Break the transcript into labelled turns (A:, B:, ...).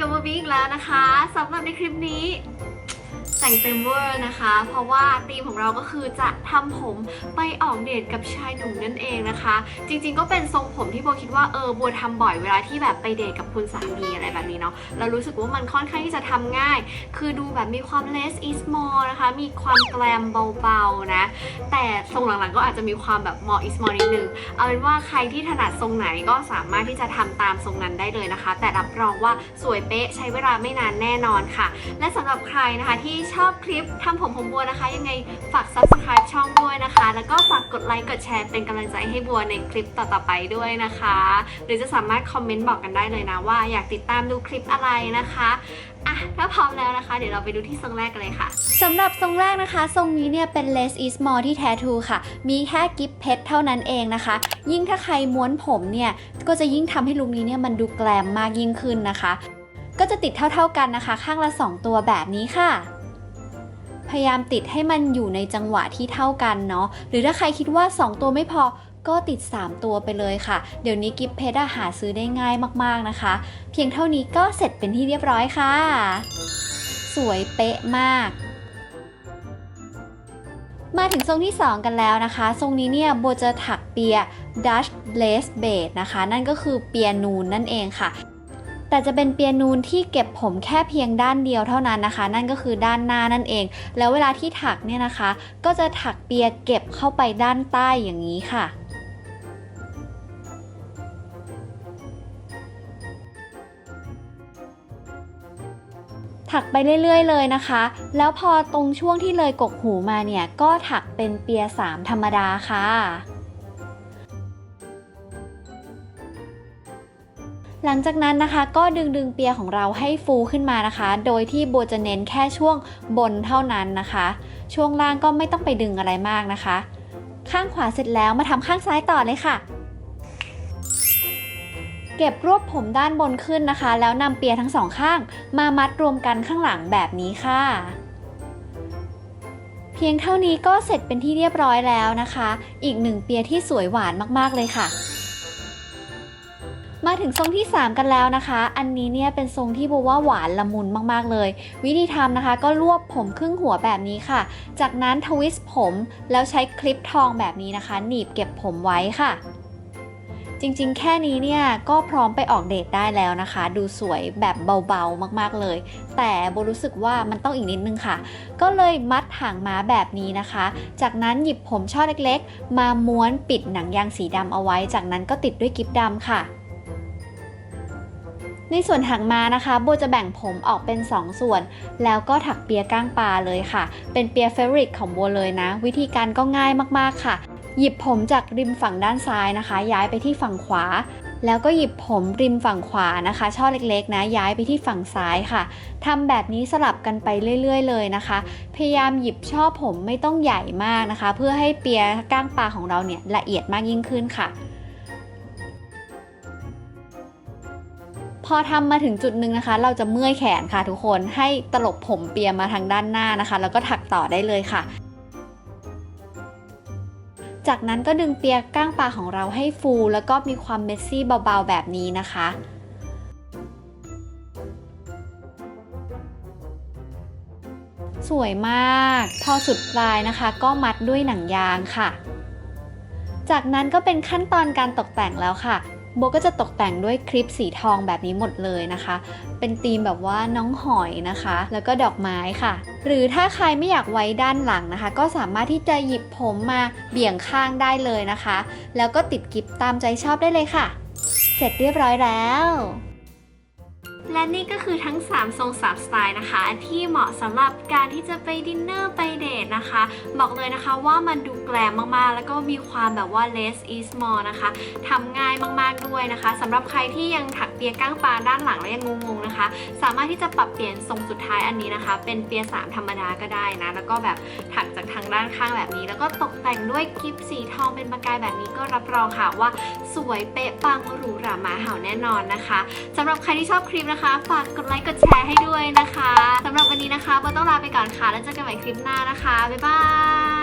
A: กับมาบีอีกแล้ว
B: นะคะสำหรับในคลิปนี้ แต่งเต็มเวอร์นะคะ เพราะว่าธีมของเราก็คือจะทำผมไปออกเดทกับชายหนุ่มนั่นเองนะคะ จริงๆก็เป็นทรงผมที่โบคิดว่าเออบัวทำบ่อยเวลาที่แบบไปเดทกับคุณสามีอะไรแบบนี้เนาะเรารู้สึกว่ามันค่อนข้างที่จะทำง่าย คือดูแบบมีความ less is more นะคะ มีความแกลมเบาๆนะ แต่ทรงหลังๆก็อาจจะมีความแบบ more is more นิดนึงเอาเป็นว่าใครที่ถนัดทรงไหนก็สามารถที่จะทำตามทรงนั้นได้เลยนะคะ แต่รับรองว่าสวยเป๊ะใช้เวลาไม่นานแน่นอนค่ะ และสำหรับใครนะคะที่ชอบคลิปทำผมผมบัวนะคะ ยังไงฝาก subscribe ช่องด้วยนะคะ แล้วก็ฝากกดไลค์กดแชร์เป็นกำลังใจให้บัวในคลิปต่อๆไปด้วยนะคะ หรือจะสามารถคอมเมนต์บอกกันได้เลยนะว่าอยากติดตามดูคลิปอะไรนะคะอะถ้าพร้อมแล้วนะคะ เดี๋ยวเราไปดูที่ทรงแรกกันเลยค่ะ
A: สำหรับทรงแรกนะคะ ทรงนี้เนี่ยเป็น less is more ที่แท้ทูค่ะ มีแค่กิฟเพชรเท่านั้นเองนะคะ ยิ่งถ้าใครม้วนผมเนี่ยก็จะยิ่งทำให้ลุคนี้เนี่ยมันดูแกลมมากยิ่งขึ้นนะคะ ก็จะติดเท่าๆกันนะคะ ข้างละ 2 ตัวแบบนี้ค่ะ พยายามติดให้มันอยู่ในจังหวะที่เท่ากันเนาะหรือถ้าใครคิดว่า 2 ตัวไม่พอก็ติด 3 ตัวไปเลยค่ะ เดี๋ยวนี้กิฟเพชรอะหาซื้อได้ง่ายมากๆนะคะ เพียงเท่านี้ก็เสร็จเป็นที่เรียบร้อยค่ะ สวยเป๊ะมากมาถึงทรงที่ 2 กันแล้วนะคะ ทรงนี้เนี่ยโบจะถักเปีย Dutch Lace Braid นะคะ นั่นก็คือเปียนูนนั่นเองค่ะ แต่จะเป็นเปียนูนที่เก็บผมแค่เพียงด้านเดียวเท่านั้นนะคะ นั่นก็คือด้านหน้านั่นเอง แล้วเวลาที่ถักเนี่ยนะคะ ก็จะถักเปียเก็บเข้าไปด้านใต้อย่างนี้ค่ะถักไปเรื่อย ๆ เลยนะคะ แล้วพอตรงช่วงที่เลยกกหูมาเนี่ย ก็ถักเป็นเปียสามธรรมดาค่ะ หลังจากนั้นนะคะก็ดึงดึงเปียของเราให้ฟูขึ้นมานะคะ โดยที่โบจะเน้นแค่ช่วงบนเท่านั้นนะคะ ช่วงล่างก็ไม่ต้องไปดึงอะไรมากนะคะ ข้างขวาเสร็จแล้วมาทำข้างซ้ายต่อเลยค่ะ เก็บรวบผมด้านบนขึ้นนะคะ แล้วนำเปียทั้งสองข้าง มามัดรวมกันข้างหลังแบบนี้ค่ะ เพียงเท่านี้ก็เสร็จเป็นที่เรียบร้อยแล้วนะคะ อีกหนึ่งเปียที่สวยหวานมากๆเลยค่ะ มาถึงทรงที่ 3 กันแล้วนะคะ อันนี้เนี่ยเป็นทรงที่โบว่าหวานละมุนมากๆเลย วิธีทำนะคะ ก็รวบผมครึ่งหัวแบบนี้ค่ะ จากนั้นทวิสต์ผมแล้วใช้คลิปทองแบบนี้นะคะ หนีบเก็บผมไว้ค่ะ จริงๆ แค่นี้เนี่ยก็พร้อมไปออกเดทได้แล้วนะคะ ดูสวยแบบเบาๆมากๆเลย แต่โบรู้สึกว่ามันต้องอีกนิดนึงค่ะ ก็เลยมัดหางม้าแบบนี้นะคะ จากนั้นหยิบผมช่อเล็กๆ มาม้วนปิดหนังยางสีดำเอาไว้ จากนั้นก็ติดด้วยกิ๊บดำค่ะ ในส่วนหางมานะคะโบจะแบ่งผมออกเป็น 2 ส่วน แล้วก็ถักเปียก้างปลาเลยค่ะ เป็นเปียเฟร i ตของโบเลยนะ วิธีการก็ง่ายมากๆค่ะ หยิบผมจากริมฝั่งด้านซ้ายนะคะ ย้ายไปที่ฝั่งขวา แล้วก็หยิบผมริมฝั่งขวานะคะ ช่อเล็กๆ นะ ย้ายไปที่ฝั่งซ้ายค่ะทำแบบนี้สลับกันไปเรื่อย ๆ เลยนะคะ พยายามหยิบช่อผมไม่ต้องใหญ่มากนะคะ เพื่อให้เปียก้างปลาของเราเนี่ยละเอียดมากยิ่งขึ้นค่ะ อทำมาถึงจุดหนึ่งนะคะ เราจะเมื่อยแขนค่ะทุกคนให้ตลบผมเปียมาทางด้านหน้านะคะ แล้วก็ถักต่อได้เลยค่ะจากนั้นก็ดึงเปียก้างปลาของเราให้ฟู แล้วก็มีความเมสซี่เบาๆแบบนี้นะคะ สวยมาก พอสุดปลายนะคะ ก็มัดด้วยหนังยางค่ะ จากนั้นก็เป็นขั้นตอนการตกแต่งแล้วค่ะ โบก็จะตกแต่งด้วยคลิปสีทองแบบนี้หมดเลยนะคะ เป็นธีมแบบว่าน้องหอยนะคะ แล้วก็ดอกไม้ค่ะ หรือถ้าใครไม่อยากไว้ด้านหลังนะคะ ก็สามารถที่จะหยิบผมมาเบี่ยงข้างได้เลยนะคะ แล้วก็ติดกิบตามใจชอบได้เลยค่ะ เสร็จเรียบร้อยแล้ว
B: และนี่ก็คือทั้ง 3 ทรง 3 สไตล์นะคะ ที่เหมาะสำหรับการที่จะไปดินเนอร์ไปเดทนะคะ บอกเลยนะคะว่ามันดูแกลมมากๆ แล้วก็มีความแบบว่า less is more นะคะทำง่ายมากๆด้วยนะคะสำหรับใครที่ยังถักเปียก้างปลาด้านหลังแล้วยังงงๆนะคะ สามารถที่จะปรับเปลี่ยนทรงสุดท้ายอันนี้นะคะ เป็นเปียสามธรรมดาก็ได้นะแล้วก็แบบถักจากทางด้านข้างแบบนี้ แล้วก็ตกแต่งด้วยกิฟสีทองเป็นประกายแบบนี้ก็รับรองค่ะว่าสวยเป๊ะปังหรูหรามาเห่าแน่นอนนะคะสำหรับใครที่ชอบคลิปนะคะฝากกดไลค์กดแชร์ให้ด้วยนะคะสำหรับวันนี้นะคะเบต้องลาไปก่อนค่ะ แล้วเจอกันใหม่คลิปหน้านะคะ บ๊ายบาย